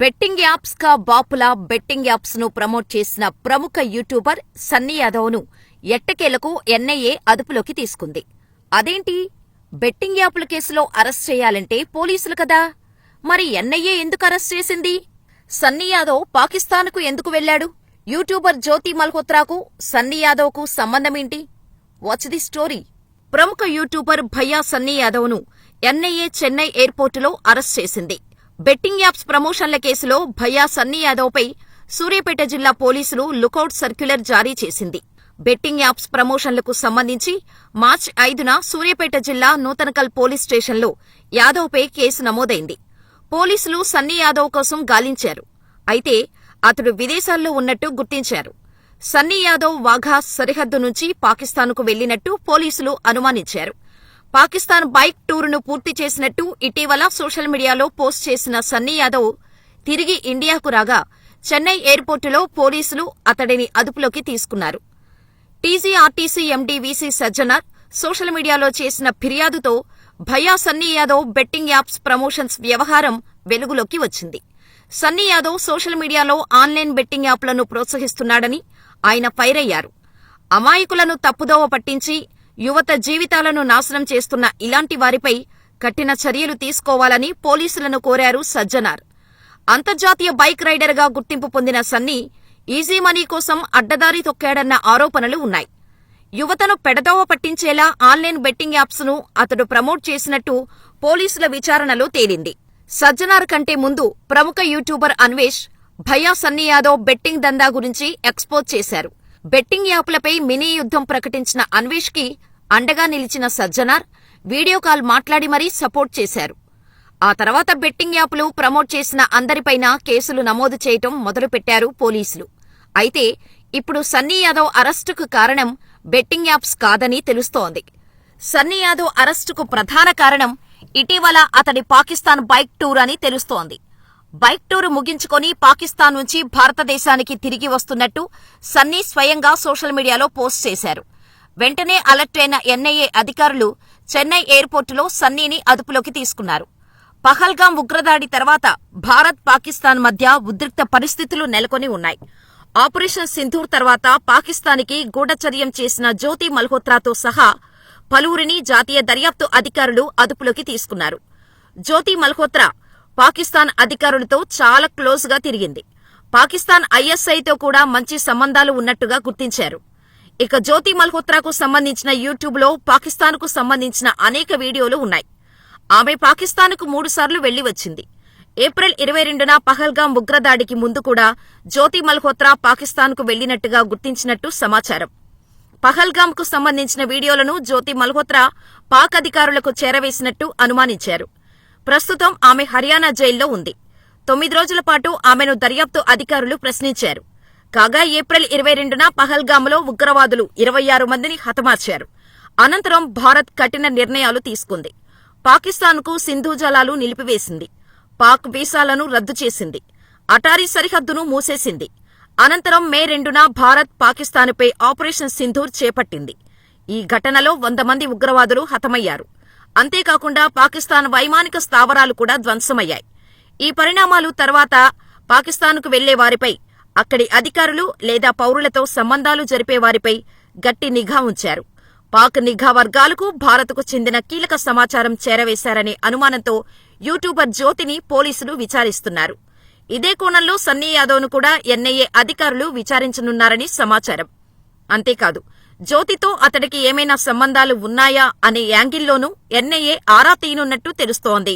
Betting apps కా బాపులా betting యాప్స్ను promote చేసిన ప్రముఖ యూట్యూబర్ సన్నీ యాదవ్ను ఎట్టకేలకు ఎన్ఐఏ అదుపులోకి తీసుకుంది. అదేంటి? బెట్టింగ్ యాప్ల కేసులో అరెస్ట్ చేయాలంటే పోలీసులు కదా. మరి ఎన్ఐఏ ఎందుకు అరెస్ట్ చేసింది? సన్నీ యాదవ్ పాకిస్తాన్కు ఎందుకు వెళ్ళాడు యూట్యూబర్ జ్యోతి మల్హోత్రాకు సన్నీ యాదవ్కు సంబంధమేంటి? వాచ్ ది స్టోరీ ప్రముఖ యూట్యూబర్ భయ్యా సన్నీ యాదవ్ను ఎన్ఐఏ చెన్నై ఎయిర్పోర్టులో అరెస్ట్ చేసింది. బెట్టింగ్ యాప్స్ ప్రమోషన్ల కేసులో భయ్యా సన్నీ యాదవ్పై సూర్యాపేట జిల్లా పోలీసులు లుకౌట్ సర్క్యులర్ జారీ చేసింది. బెట్టింగ్ యాప్స్ ప్రమోషన్లకు సంబంధించి మార్చి ఐదున సూర్యాపేట జిల్లా నూతనకల్ పోలీస్ స్టేషన్లో యాదవ్పై కేసు నమోదైంది. పోలీసులు సన్నీ యాదవ్ కోసం గాలించారు. అయితే అతడు విదేశాల్లో ఉన్నట్టు గుర్తించారు. సన్నీ యాదవ్ వాఘా సరిహద్దు నుంచి పాకిస్తాన్కు వెళ్ళినట్టు పోలీసులు అనుమానించారు. పాకిస్తాన్ బైక్ టూరును పూర్తి చేసినట్టు ఇటీవల సోషల్ మీడియాలో పోస్ట్ చేసిన సన్నీ యాదవ్ తిరిగి ఇండియాకు రాగా చెన్నై ఎయిర్పోర్టులో పోలీసులు అతడిని అదుపులోకి తీసుకున్నారు. TGRTC MD VC Sajjanar social మీడియాలో చేసిన ఫిర్యాదుతో Bhayya Sunny Yadav betting apps promotions వ్యవహారం వెలుగులోకి వచ్చింది. సన్నీ యాదవ్ సోషల్ మీడియాలో ఆన్లైన్ బెట్టింగ్ యాప్లను ప్రోత్సహిస్తున్నాడని ఆయన ఫైర్ అయ్యారు. అమాయకులను తప్పుదోవ పట్టించి యువత జీవితాలను నాశనం చేస్తున్న ఇలాంటి వారిపై కఠిన చర్యలు తీసుకోవాలని పోలీసులను కోరారు సజ్జనార్. అంతర్జాతీయ బైక్ రైడర్గా గుర్తింపు పొందిన సన్నీ ఈజీ మనీ కోసం అడ్డదారి తొక్కాడన్న ఆరోపణలు ఉన్నాయి. యువతను పెడదోవ పట్టించేలా ఆన్లైన్ బెట్టింగ్ యాప్స్ను అతడు ప్రమోట్ చేసినట్టు పోలీసుల విచారణలో తేలింది. సజ్జనార్ కంటే ముందు ప్రముఖ యూట్యూబర్ అన్వేష్ భయా సన్నీ యాదవ్ బెట్టింగ్ దందా గురించి ఎక్స్పోజ్ చేశారు. బెట్టింగ్ యాప్లపై మినీ యుద్ధం ప్రకటించిన అన్వేష్కి అండగా నిలిచిన సజ్జనార్ వీడియో కాల్ మాట్లాడి మరీ సపోర్ట్ చేశారు. ఆ తర్వాత బెట్టింగ్ యాప్లు ప్రమోట్ చేసిన అందరిపైన కేసులు నమోదు చేయటం మొదలుపెట్టారు పోలీసులు. అయితే ఇప్పుడు సన్నీ యాదవ్ అరెస్టుకు కారణం బెట్టింగ్ యాప్స్ కాదని తెలుస్తోంది. సన్నీ యాదవ్ అరెస్టుకు ప్రధాన కారణం ఇటీవల అతడి పాకిస్తాన్ బైక్ టూర్ అని తెలుస్తోంది. బైక్ టూర్ ముగించుకొని పాకిస్తాన్ నుంచి భారతదేశానికి తిరిగి వస్తున్నట్టు సన్నీ స్వయంగా సోషల్ మీడియాలో పోస్ట్ చేశారు. వెంటనే అలర్ట్ అయిన ఎన్ఐఏ అధికారులు చెన్నై ఎయిర్పోర్టులో సన్నీని అదుపులోకి తీసుకున్నారు. పహల్గాం ఉగ్రదాడి తర్వాత భారత్ పాకిస్తాన్ మధ్య ఉద్రిక్త పరిస్థితులు నెలకొని ఉన్నాయి. ఆపరేషన్ సింధూర్ తర్వాత పాకిస్తాన్కి గూఢచర్యం చేసిన జ్యోతి మల్హోత్రాతో సహా పలువురిని జాతీయ దర్యాప్తు అధికారులు అదుపులోకి తీసుకున్నారు. జ్యోతి మల్హోత్రా పాకిస్తాన్ అధికారులతో చాలా క్లోజ్గా తిరిగింది. పాకిస్తాన్ ఐఎస్ఐతో కూడా మంచి సంబంధాలు ఉన్నట్టుగా గుర్తించారు. ఇక జ్యోతి మల్హోత్రాకు సంబంధించిన యూట్యూబ్లో పాకిస్తాన్కు సంబంధించిన అనేక వీడియోలు ఉన్నాయి. ఆమె పాకిస్తాన్కు మూడుసార్లు వెళ్ళి వచ్చింది. ఏప్రిల్ ఇరవై రెండున పహల్గాం ఉగ్రదాడికి ముందు కూడా జ్యోతి మల్హోత్రా పాకిస్తాన్కు వెళ్ళినట్టుగా గుర్తించినట్టు సమాచారం. పహల్గాంకు సంబంధించిన వీడియోలను జ్యోతి మల్హోత్రా పాక్ అధికారులకు చేరవేసినట్టు అనుమానించారు. ప్రస్తుతం ఆమె హర్యానా జైల్లో ఉంది. తొమ్మిది రోజుల పాటు ఆమెను దర్యాప్తు అధికారులు ప్రశ్నించారు. కాగా ఏప్రిల్ ఇరవై రెండున పహల్గాములో ఉగ్రవాదులు ఇరవై ఆరు మందిని హతమార్చారు. అనంతరం భారత్ కఠిన నిర్ణయాలు తీసుకుంది. పాకిస్తాన్కు సింధు జలాలు నిలిపివేసింది. పాక్ వీసాలను రద్దు చేసింది. అటారీ సరిహద్దును మూసేసింది. అనంతరం మే రెండున భారత్ పాకిస్తాన్పై ఆపరేషన్ సింధూర్ చేపట్టింది. ఈ ఘటనలో వంద మంది ఉగ్రవాదులు హతమయ్యారు. అంతేకాకుండా పాకిస్తాన్ వైమానిక స్థావరాలు కూడా ధ్వంసమయ్యాయి. ఈ పరిణామాలు తర్వాత పాకిస్తాన్కు వెళ్ళే వారిపై అక్కడి అధికారులు లేదా పౌరులతో సంబంధాలు జరిపే వారిపై గట్టి నిఘా ఉంచారు. పాక్ నిఘా వర్గాలకు భారత్కు చెందిన కీలక సమాచారం చేరవేశారనే అనుమానంతో యూట్యూబర్ జ్యోతిని పోలీసులు విచారిస్తున్నారు. ఇదే కోణంలో సన్నీ యాదవ్ను కూడా ఎన్ఐఏ అధికారులు విచారించనున్నారని సమాచారం. అంతేకాదు జ్యోతితో అతడికి ఏమైనా సంబంధాలు ఉన్నాయా అనే యాంగిల్లోనూ ఎన్ఐఏ ఆరా తీయనున్నట్టు తెలుస్తోంది.